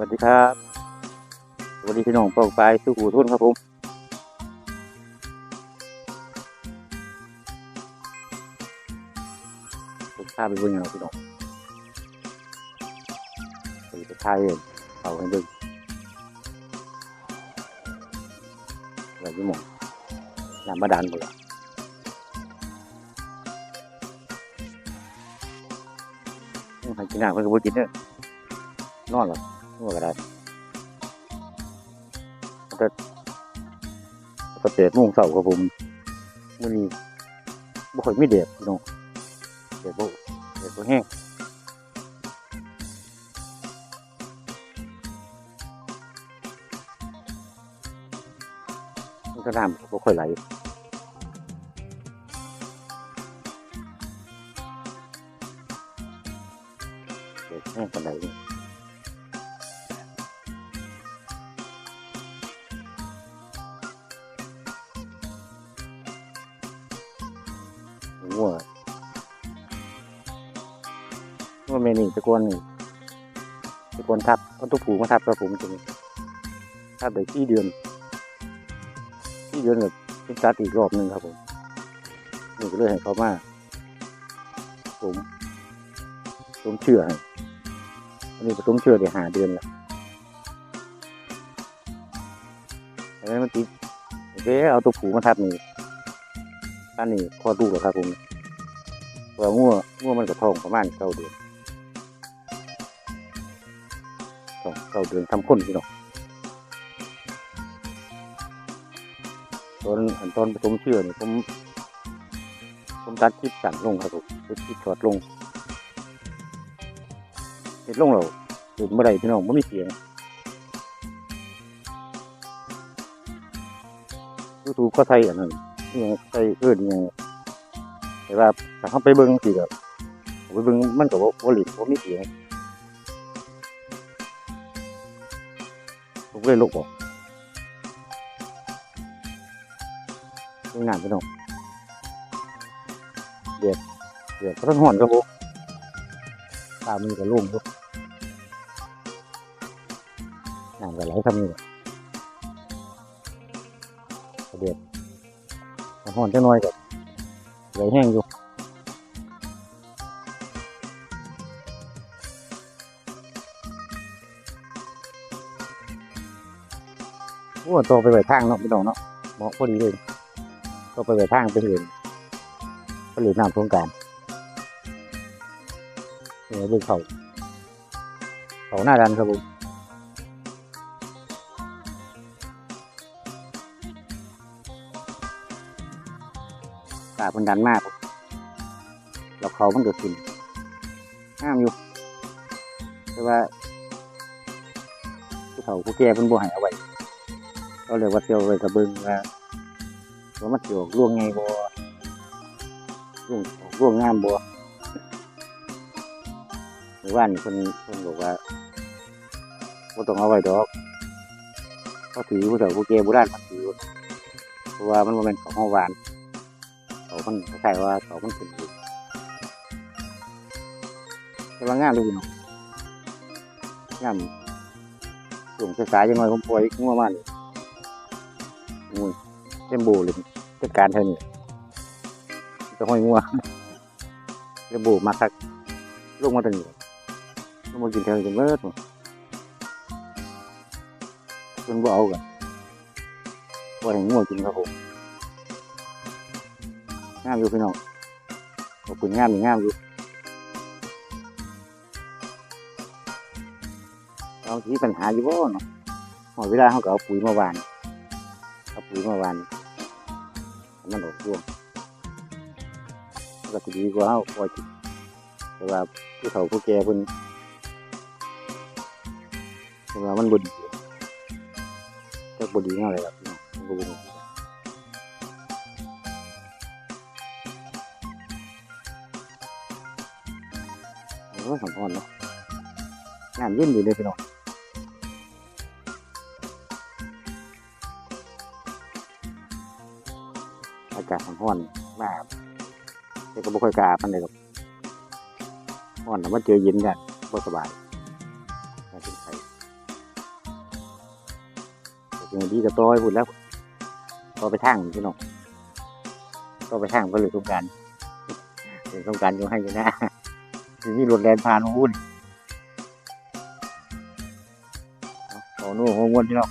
วัสดีครับสวัสดีพี่น้องปองไปายสุขูทุ่นครับผมผมพาไปเบิ่งเอาพี่น้องไปไปทายเองเอาให้เบิ่งแบบนี้หมองน้ำบาดาลหมดละอืมให้กินน้ำเพิ่นก็บ่กินเด้อนอนหรอ กนอนก็ได้ก็เจ็ดโมงเช้าครับผมมื้อนี้บ่ค่อยไมีแดดพี่น้องแดดบ่แดดบ่แห้งมันก็น้ำบ่ค่อยไหลแดดแห้งปานใดนี่ งัวงัวแม่นี่ตะกอนนี่ตะกอนทับเอาตัวผูมาทับกับผมตรงนี้ทับได้สี่เดือนสี่เดือนกับเป็นตัดอีกรอบหนึ่งครับผมนี่ก็เลยให้เขามาผมผมเชื่อให้อันนี้ผมเชื่อได้หาเดือนแล้วแต่นั้นมันติดโอเคเอาตัวผูมาทับนี่ อันนี้คลอดลูกแล้วครับผมเพราะว่างัวงัวมันก็ท้องประมาณเก้าเดือนท้องเก้าเดือนทำคนพี่น้องตอนอันตอนผสมเชื่อนี่ผมผมตัดคลิปสั่นลงครับผมคลิปช็อตลงเห็ดลงเราเห็นเมื่อไรพี่น้องไม่มีเสียงยูทูบก็ใส่อันนั้น ยังใส่เพื่อนยังแต่ว่าถ้าเขาไปเบิ้งสิแบบไปเบิ้งมันก็บ่บ่หลีกบ่มีเสียงผมก็เลยลบออกนี่งานพี่น้องเดือดเดือดก็ต้องห่อนครับผมตามมือกับลุ่มลูกน้ำก็ไหลทำนี่เดือด ห่อนจะน้อยกับไหลแห้งอยู่โอ้ตัวไปไหวทางเนาะพี่น้องเนาะเหมาะพอดีเลยตัวไปไหวทางไปเห็นผลิตน้ำสงการเนี่ยเรื่องเขาเขาหน้าดันครับผม ตาพันดันมากแล้วเขามันก็ขึ้นห้ามอยู่แต่ว่าผู้เฒ่าผู้แก่เพิ่นบ่ให้เอาไว้เราเรียกว่าเที่ยวไว้กระเบิงว่าว่ามันสิออกร่วงไงบ่ร่วงร่วงงามบ่หรือว่านี่เพิ่นเพิ่นบอกว่าบ่ต้องเอาไว้ดอกเขาถือผู้เฒ่าผู้แก่โบราณมันถือเพราะว่ามันบ่แม่นของเฮาหวาน เขามันคล้ายๆว่าเขามันเป็นอยู่แต่ว่างามเลยพี่น้องงามช่วงสายๆจังหน่อยผมปล่อยงัวมากเลยงูเต็มโบเลยจัดการเท่านี้จะห้อยงัวเต็มโบมาคักลงมาตรงนี้ลงมากินเท่านี้เบิดเพิ่นบ่เอากันปล่อยให้งัวกินครับผม งามอยู่พี่น้องขอบคุณงามอยู่งามอยู่เราทีปัญหาอยู่บ่เนาะหอดเวลาเขาก็เอาปุ๋ยมาวานเอาปุ๋ยมาวานมันออกร่วงมันก็ดีกว่าเอาปล่อยทิ้งแต่ว่าผู้เฒ่าผู้แก่เพิ่นเพิ่ว่ามันบ่ดีจักบ่ดีแนวใดล่ะพี่น้องผมก็บ่รู้ โอ้ยสัมพรเนาะน้ำเย็นอยู่เลยพี่น้องอากาศมันร้อนมากแต่ก็บ่ค่อยกล้าปานใดหรอกร้อนแต่ว่าเจอเย็นกันบ่สบายการเป็นไข้อย่างดีกับต่อให้พุ่นแล้วต่อไปทางพี่น้องต่อไปทางก็เลยต้องการเป็นต้องการอยู่ให้อยู่นะ ทีนี้รถแลนผ่านหุ้นเอาเอาโน่หัวนพี่น้อง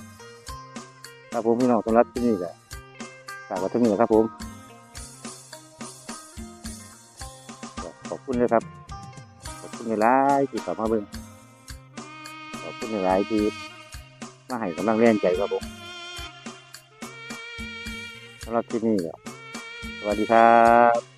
ครับผมพี่น้องสำหรับที่นี่แหละฝากไว้ที่นี้แหละครับผมขอบคุณเลยครับ ขอบคุณในไลน์ที่เข้ามาเบิ่งขอบคุณในไลน์ที่มาให้กำลังแรงใจครับผมสำหรับที่นี่สวัสดีครับ